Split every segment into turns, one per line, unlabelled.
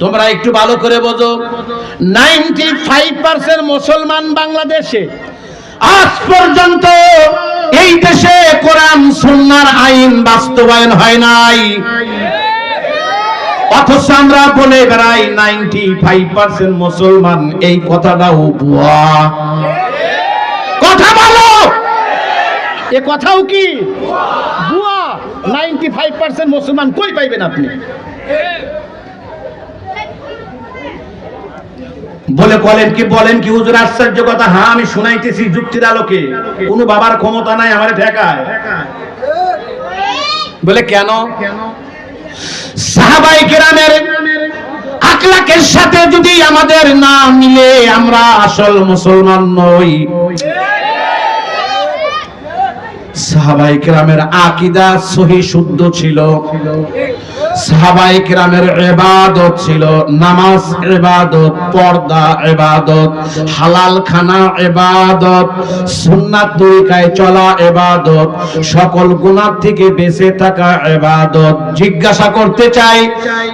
তোমরা একটু ভালো করে বোঝো। নাইনটি ফাইভ পার্সেন্ট মুসলমান বাংলাদেশে আজ পর্যন্ত এই দেশে কোরআন, সুন্নার আইন বাস্তবায়ন হয় নাই। অথচ আমরা বলে বেড়াই নাইনটি ফাইভ পার্সেন্ট মুসলমান এই কথাটাও ভুয়া কথা বলো! এ কথাও কি? ভুয়া নাইনটি ফাইভ পার্সেন্ট মুসলমান কই পাইবেন আপনি? বলে, বলেন কি বলেন কি, হুজুর, আশ্চর্য কথা। হ্যাঁ আমি শুনাইতেছি যুক্তির আলোকে। কোনো বাবার ক্ষমতা নাই, আমার ঠেকায়। বলে, কেন? সাহাবাই কেরামের আখলাকের সাথে যদি আমাদের না মিলে, আমরা আসল মুসলমান নই। সাহাবাই কেরামের আকিদা সহি শুদ্ধ ছিল। সাহাবাই ছিল নামাজ পর্দা হালাল খানা সুন্নাত তরিকায় চলা সকল থেকে বেঁচে থাকা জিজ্ঞাসা করতে চাই,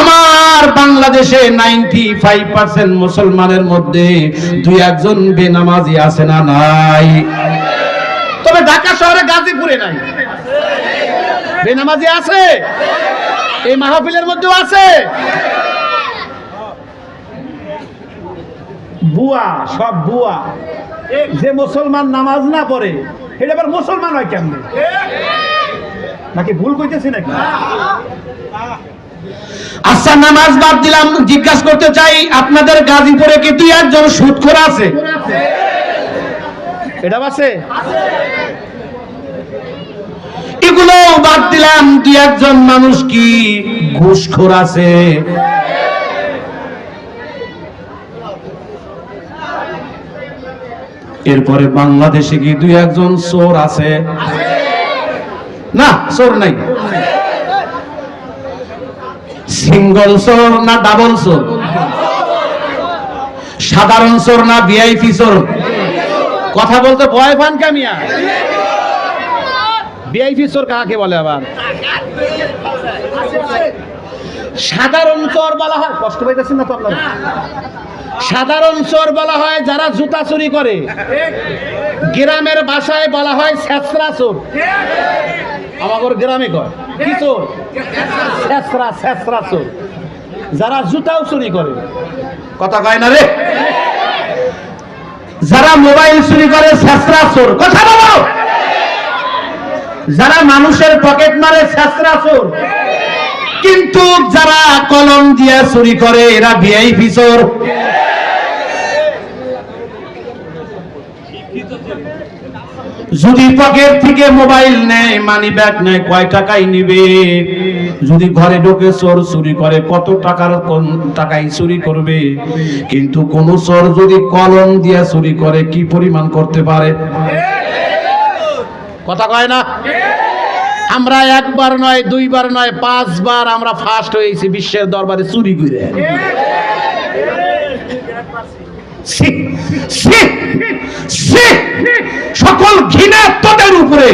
আমার বাংলাদেশে নাইনটি ফাইভ পার্সেন্ট মুসলমানের মধ্যে দুই একজন বেনামাজি আছে না নাই? তবে ঢাকা শহরে গাজীপুরে নাই। বেনামাজি আছে? এই মাহফিলের মধ্যেও আছে। বুয়া সব বুয়া। যে মুসলমান নামাজ না পড়ে এটা আবার মুসলমান হয় কেমনে? নাকি ভুল কইতেছি নাকি? আচ্ছা নামাজ বাদ দিলাম জিজ্ঞাসা করতে চাই আপনাদের গাজীপুরে কি দুই একজন সুদখোর আছে? এটা আছে। এগুলো বাদ দিলাম, দুই একজন মানুষ কি ঘুষখোর আছে? এরপরে বাংলাদেশে কি দুই একজন চোর আছে? না, চোর নাই। সিঙ্গল চোর না ডাবল চোর? সাধারণ চোর না ভিআইপি চোর? কথা বলতে ভয় পান কামিয়া ভিআইপি চোর কাকে বলে আবার? সাধারণ চোর বলা হয়, কষ্ট পাইতেছেন না তো আপনারা? সাধারণ চোর বলা হয় যারা জুতা চুরি করে। গ্রামের ভাষায় বলা হয় ছেসরা চোর। আমাদের গ্রামে কয়? কি চোর? ছেসরা ছেসরা চোর। যারা জুতাও চুরি করে। কথা কয় না রে? যারা মোবাইল চুরি করে ছেসরা চোর। কথা বলো! যারা মানুষের পকেট মারে ছেসরা চোর কিন্তু যারা কলম দিয়ে চুরি করে, এরা ভিআইপি চোর। যদি পকেট থেকে মোবাইল নেয় মানি ব্যাগ নেয়, কয় টাকাই নিবে? যদি ঘরে ঢোকে চোর চুরি করে, কত টাকার কোন টাকাই চুরি করবে? কিন্তু কোন চোর যদি কলম দিয়ে চুরি করে, কি পরিমাণ করতে পারে? কথা কয় না আমরা একবার নয়, দুইবার নয়, পাঁচবার আমরা ফার্স্ট হয়েছি বিশ্বের দরবারে চুরি করে। সকল ঘৃণা তোদের উপরে,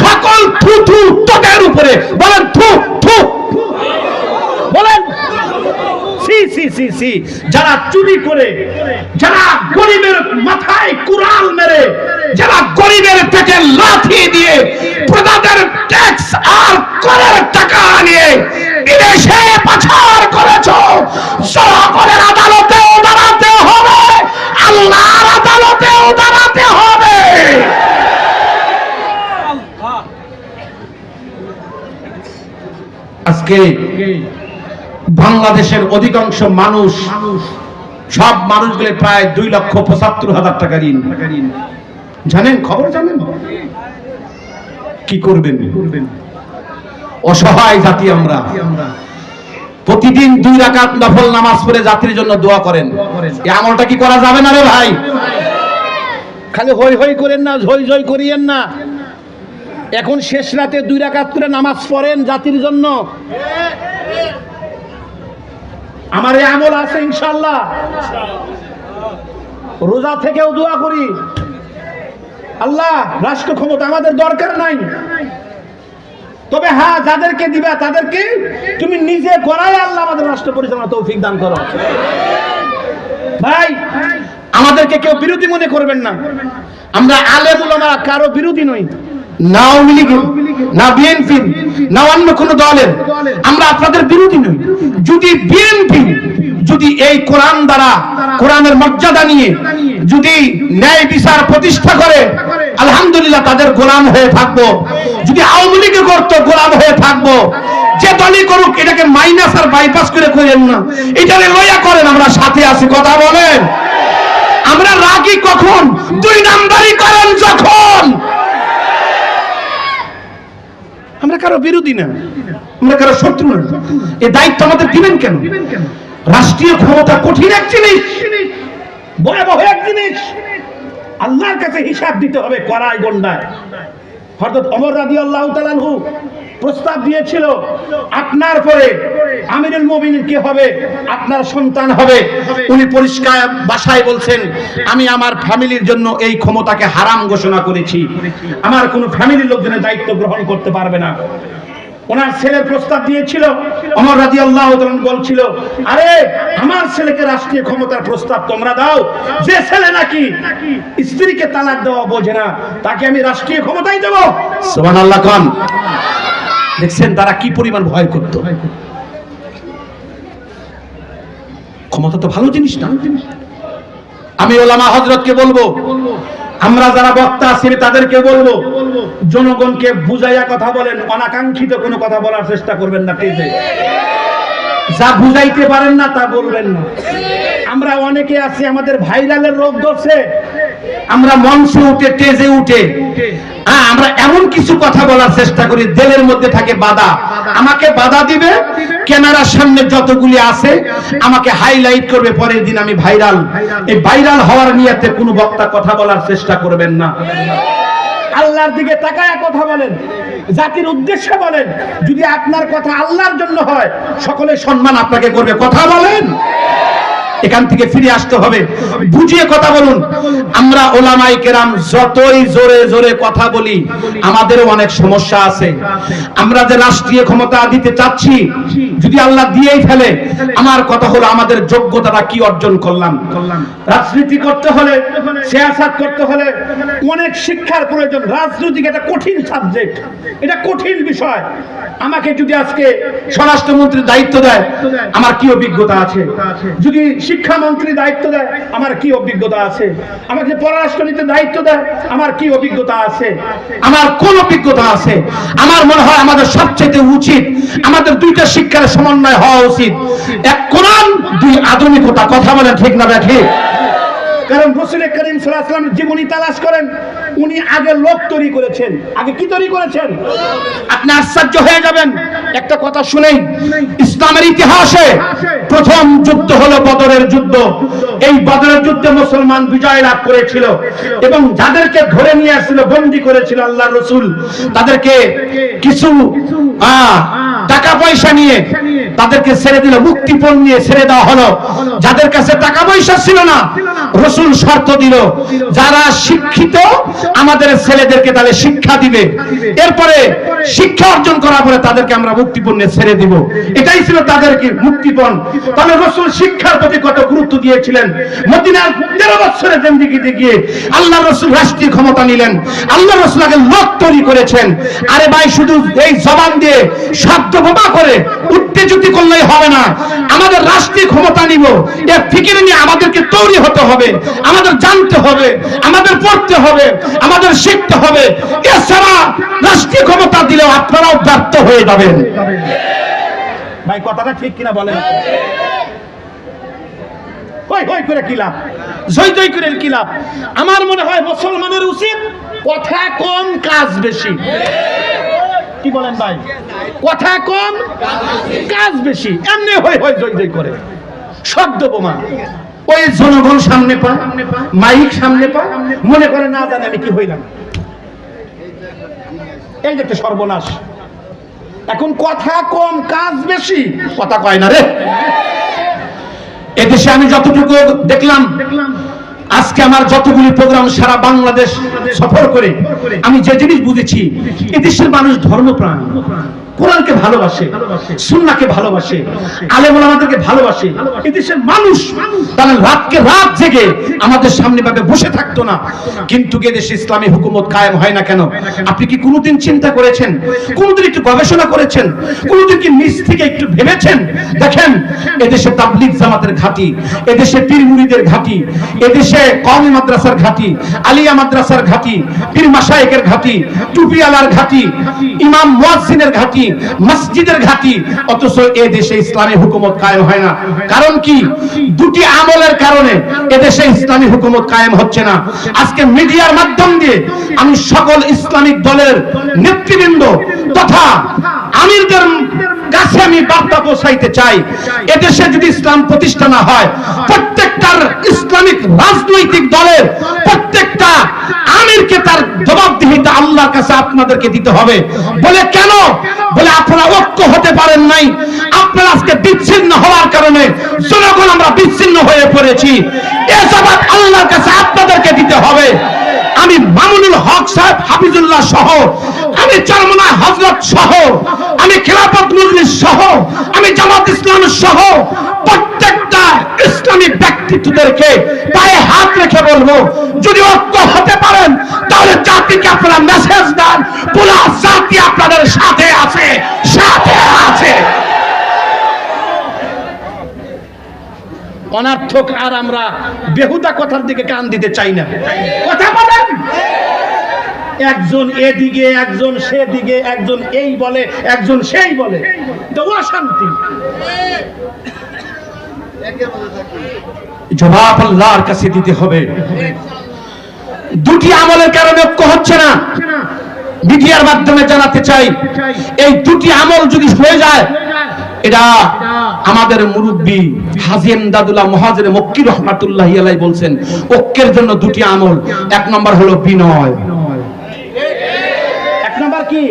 সকল থু থু তোদের উপরে, বলেন থু থু সি যারা চুরি করে, যারা গরিবের মাথায় কুড়াল মেরে, যারা গরিবের পেটে লাথি দিয়ে প্রজাদের ট্যাক্স আর করের টাকা নিয়ে বিদেশে পাচার করেছ, জনগণের আদালতেও দাঁড়াতে হবে, আল্লাহর আদালতেও দাঁড়াতে হবে। আজকে বাংলাদেশের অধিকাংশ মানুষ, সব মানুষগুলো প্রায় দুই লক্ষ পঁচাত্তর হাজার টাকা ঋণ। জানেন, খবর জানেন? কি করবেন? অসহায় জাতি আমরা। প্রতিদিন দুই রাকাত নফল নামাজ পড়ে জাতির জন্য দোয়া করেন। এই আমলটা কি করা যাবে না রে ভাই? খালি হই হই করেন না, ঝই ঝই করিয়েন না। এখন শেষ রাতে দুই রাকাত করে নামাজ পড়েন জাতির জন্য। আমার এই আমল আছে ইনশাল্লাহ রোজা থেকেও দোয়া করি। আল্লাহ, রাষ্ট্র ক্ষমতা আমাদের দরকার নাই।
তবে হ্যাঁ যাদেরকে দিবা তাদেরকে তুমি নিজে করাই আল্লাহ আমাদের রাষ্ট্র পরিচালনা তৌফিক দান করো। ভাই, আমাদেরকে কেউ বিরোধী মনে করবেন না। আমরা আলেম উলামা কারও বিরোধী নই।
না আওয়ামী লীগের না বিএনপির না অন্য কোন দলের। আমরা আপনাদের বিরোধী নই। যদি বিএনপি, যদি এই কোরআন দ্বারা, কোরআনের মর্যাদা নিয়ে, যদি ন্যায় বিচার প্রতিষ্ঠা করে, আলহামদুলিল্লাহ তাদের গোলাম হয়ে থাকব। যদি আওয়ামী লীগে করতো গোলাম হয়ে থাকব, যে দলই করুক, এটাকে মাইনাস আর বাইপাস করে করেন না। এটাকে লইয়া করেন, আমরা সাথে আছি। কথা বলেন। আমরা রাগি কখন? দুই নাম্বারই করেন যখন। আমরা কারও বিরোধী না, আমরা কারও শত্রু না। এই দায়িত্ব আমাদের দিবেন কেন? রাষ্ট্রীয় ক্ষমতা কঠিন এক জিনিস,
ভয়াবহ এক জিনিস। আল্লাহর কাছে হিসাব দিতে হবে করায় গন্ডায় হরদত অমর রাজি আল্লাহ তাআলাহু প্রস্তাব দিয়েছিল, আপনার পরে আমিরুল মুমিনিন কে হবে?
আপনার সন্তান হবে। উনি পরিষ্কার ভাষায় বলছেন, আমি আমার ফ্যামিলির জন্য এই ক্ষমতাকে হারাম ঘোষণা করেছি।
আমার কোনো ফ্যামিলির লোকজনের দায়িত্ব গ্রহণ করতে পারবে না। ওনার ছেলের প্রস্তাব দিয়েছিল, অমর রাজি আল্লাহ বলছিল, আরে, আমার ছেলেকে রাষ্ট্রীয় ক্ষমতার প্রস্তাব তোমরা দাও। যে ছেলে নাকি স্ত্রীকে তালাক দেওয়া বোঝে না, তাকে আমি রাষ্ট্রীয় ক্ষমতাই দেবো।
সুবহানাল্লাহ খান দেখছেন তারা কি পরিমাণ ভয় করত। ক্ষমতা তো ভালো জিনিস না। আমি ওলামা হজরতকে বলব, আমরা যারা বক্তা আছি তাদেরকে বলব,
জনগণকে বুঝাইয়া কথা বলেন, অনাকাঙ্ক্ষিত কোনো কথা বলার চেষ্টা করবেন না টেজে যা বুঝাইতে পারেন না, তা বলবেন না। আমরা অনেকে আছি, আমাদের ভাইরালের রোগ ধরছে
আমরা মঞ্চে উঠে টেজে উঠে হ্যাঁ আমরা এমন কিছু কথা বলার চেষ্টা করি দেলের মধ্যে থাকে বাধা। আমাকে বাধা দিবে, ক্যামেরার সামনে যতগুলি আছে, আমাকে হাইলাইট করবে, পরের দিন আমি ভাইরাল এই ভাইরাল হওয়ার নিয়েতে কোনো বক্তা কথা বলার চেষ্টা করবেন না।
আল্লাহর দিকে তাকায় কথা বলেন, জাতির উদ্দেশ্যে বলেন, যদি আপনার কথা আল্লাহর জন্য হয়
সকলে সম্মান আপনাকে করবে। কথা বলেন। এখান থেকে ফিরে আসতে হবে। বুঝিয়ে কথা বলুন। আমরা ওলামাই কেরাম যতই জোরে জোরে কথা বলি, আমাদেরও অনেক সমস্যা আছে। আমরা যে রাষ্ট্রীয় ক্ষমতা দিতে চাচ্ছি, যদি আল্লাহ দিয়েই ফেলে, আমার কথা হলো আমাদের যোগ্যতাটা কি অর্জন করলাম।
রাজনীতি করতে হলে, সিয়াসাত করতে হলে অনেক শিক্ষার প্রয়োজন। রাজনৈতিক একটা কঠিন সাবজেক্ট এটা কঠিন বিষয়। আমাকে যদি আজকে
স্বরাষ্ট্রমন্ত্রীর দায়িত্ব দেয়, আমার কি অভিজ্ঞতা আছে?
যদি শিক্ষামন্ত্রী দায়িত্ব দেয়, আমার কি অভিজ্ঞতা আছে? আমাকে পররাষ্ট্রনীতির দায়িত্ব দেয়, আমার কি অভিজ্ঞতা আছে?
আমার কোন অভিজ্ঞতা আছে? আমার মনে হয় আমাদের সবচেয়ে উচিত, আমাদের দুইটা শিক্ষার সমন্বয় হওয়া উচিত। এক কোরআন, দুই আধুনিকতা। কথা বলেন ঠিক না ঠিক
কারণ রসুল করিম সাল্লাহামের জীবনী তালাশ করেন উনি আগে লোক তৈরি করেছেন। আগে কি তৈরি করেছেন?
আপনি আশ্চর্য হয়ে যাবেন। একটা কথা শুনেই ইসলামের ইতিহাসে প্রথম যুদ্ধ হলো বদরের যুদ্ধ। এই বদরের যুদ্ধে মুসলমান বিজয় লাভ করেছিল এবং যাদেরকে ধরে নিয়ে আসছিল বন্দি করেছিল আল্লাহ রসুল তাদেরকে কিছু আহ, টাকা পয়সা নিয়ে। তাদেরকে ছেড়ে দিল মুক্তিপণ নিয়ে ছেড়ে দেওয়া হলো। যাদের কাছে টাকা পয়সা ছিল না। রসুল শর্ত দিল যারা শিক্ষিত আমাদের ছেলেদেরকে তাহলে শিক্ষা দিবে। এরপরে শিক্ষা অর্জন করার পরে তাদেরকে আমরা মুক্তিপণ্যে ছেড়ে দিব। এটাই ছিল তাদেরকে মুক্তিপণ। তাহলে রসুল শিক্ষার প্রতি কত গুরুত্ব দিয়েছিলেন? মদিনার তেরো বছরের জিন্দিগিতে গিয়ে আল্লাহ রসুল রাষ্ট্রীয় ক্ষমতা নিলেন। আল্লাহ রসুল আগে লোক তৈরি করেছেন। আরে ভাই শুধু এই জবান দিয়ে শব্দ বোমা করে উত্তেজিত করলেই হবে না। আমাদের রাষ্ট্রীয় ক্ষমতা নিব। এর ফিকিরে নিয়ে আমাদেরকে তৈরি হতে হবে। আমাদের জানতে হবে, আমাদের পড়তে হবে, আমাদের শিখতে হবে। এছাড়া রাষ্ট্রীয় ক্ষমতা দিলেও আপনারাও ব্যর্থ হয়ে যাবেন।
ভাই, কথাটা ঠিক কিনা বলেন? আমার মনে হয় মুসলমানের উচিত কথা কম, কাজ বেশি। কি বলেন ভাই? কথা কম, কাজ বেশি। এমনি হই হই জয় জয় করে। শব্দ বোমা।
ওই জনগণ সামনে পা, মাইক সামনে পা।
মনে করে না জানে আমি কি হইলাম। এই যে সর্বনাশ। এখন কথা কম, কাজ বেশি।
কথা কয় না রে। এদেশে আমি যতটুকু দেখলাম আজকে আমার যতগুলি প্রোগ্রাম সারা বাংলাদেশ সফর করে, আমি যে জিনিস বুঝেছি, এদেশের মানুষ ধর্মপ্রাণ। কোরআনকে ভালোবাসে সুন্নাহকে ভালোবাসে আলেম ওলামাদেরকে ভালোবাসে। এদেশের মানুষ তারা রাতকে রাত জেগে আমাদের সামনে ভাবে বসে থাকতো না। কিন্তু এদেশে ইসলামী হুকুমত কায়েম হয় না কেন? আপনি কি কোনোদিন চিন্তা করেছেন? কোনোদিন একটু গবেষণা করেছেন? কোনোদিন কি নিজ থেকে একটু ভেবেছেন? দেখেন এদেশে তাবলিগ জামাতের ঘাঁটি এদেশে পীর মুরিদের ঘাঁটি এদেশে কওমি মাদ্রাসার ঘাঁটি আলিয়া মাদ্রাসার ঘাঁটি পীর মাশায়েকের ঘাঁটি টুপিয়ালার ঘাঁটি। ইমাম মুয়াজ্জিনের ঘাঁটি মসজিদের ঘাঁটি, অথচ এ দেশে ইসলামী হুকুমত কায়েম হয় না। কারণ কি? দুটি আমলের কারণে এদেশে ইসলামী হুকুমত কায়েম হচ্ছে না। আজকে মিডিয়ার মাধ্যম দিয়ে আমি সকল ইসলামিক দলের নেতৃবৃন্দ তথা আমিরদের কাছে আমি বার্তা পৌঁছাইতে চাই। এদেশে যদি ইসলাম প্রতিষ্ঠা না হয় প্রত্যেকটার ইসলামিক রাজনৈতিক দলের প্রত্যেকটা আমিরকে তার জবাবদিহিতা আল্লাহর আপনাদেরকে দিতে হবে। বলে কেন? বলে আপনারা ঐক্য হতে পারেন নাই। আপনারা আজকে বিচ্ছিন্ন হওয়ার কারণে জনগণ আমরা বিচ্ছিন্ন হয়ে পড়েছি। এ জবাব আল্লাহর কাছে আপনাদেরকে দিতে হবে। আমি মামুনুল হক সাহেব, হাফিজুল্লাহ সহ, আমি চারমনা হজরত সহ, আমি খেলাফত মজলিস সহ, আমি জামাত ইসলাম সহ, প্রত্যেকটা ইসলামী ব্যক্তিত্বদেরকে পায়ে হাত রেখে বলব, যদি ঐক্য হতে পারেন তাহলে জাতিকে আপনারা মেসেজ দেন, পুরা জাতি আপনাদের সাথে আছে সাথে আছে। অনার্থক আর আমরা বেহুদা কথার দিকে কান দিতে চাই না। কথা বলেন। একজন এদিকে, একজন সেদিকে, একজন এই বলে, একজন সেই বলে। তো অশান্তি। জবাব আল্লাহর কাছে দিতে হবে। দুটি আমলের কারণে ঐক্য হচ্ছে না। মিডিয়ার মাধ্যমে জানাতে চাই, এই দুটি আমল যদি হয়ে যায়, এটা আমাদের মুরব্বী হাজিম দাদুল্লাহ মহাজের মক্কি রহমাতুল্লাহ বলছেন, ঐক্যের জন্য দুটি আমল, এক নম্বর হলো বিনয়। কি?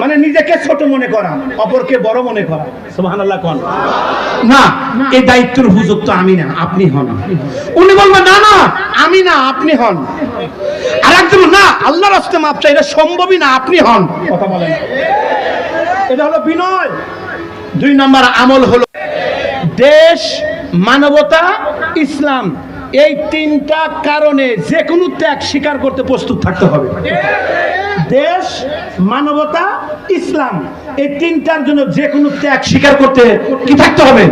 মানে নিজেকে ছোট মনে করা অপরকে বড় মনে করা। সুবহানাল্লাহ কোন? না এই দায়িত্বের হুজুর তো আমি না আপনি হন। উনি বলবেন না না আমি না আপনি হন। আর একজন না আল্লাহর রাস্তে মাপ চাই এটা সম্ভবই না আপনি হন। কথা বলেন। এটা হলো বিনয়। দুই নম্বর আমল হলো দেশ মানবতা ইসলাম। এই তিনটা কারণে যে কোনো ত্যাগ স্বীকার করতে প্রস্তুত থাকতে হবে। দেশ, মানবতা, ইসলাম। এই তিনটার জন্য যে কোনো ত্যাগ স্বীকার করতে কি থাকতে হবে?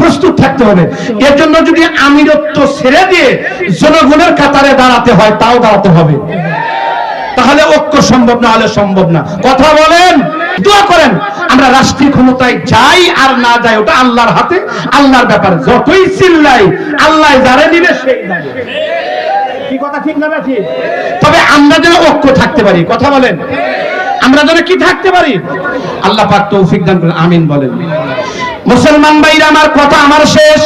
প্রস্তুত থাকতে হবে। এর জন্য যদি আমিরত্ব ছেড়ে দিয়ে জনগণের কাতারে দাঁড়াতে হয়, তাও দাঁড়াতে হবে। তাহলে ঐক্য সম্ভব না, হলে সম্ভব না। কথা বলেন, দোয়া করেন, আমরা রাষ্ট্রীয় ক্ষমতায় যাই আর না যাই, ওটা আল্লাহর হাতে, আল্লাহর ব্যাপার। যতই চিল্লাই, আল্লাহ যারে নিবে সেই কথা ঠিক তবে আমরা যেন ঐক্য থাকতে পারি, কথা বলেন। আমরা যেন কি থাকতে পারি? আল্লাহ পাক তৌফিক দান করেন, আমিন বলেন। মুসলমান ভাইরা, আমার কথা আমার শেষ।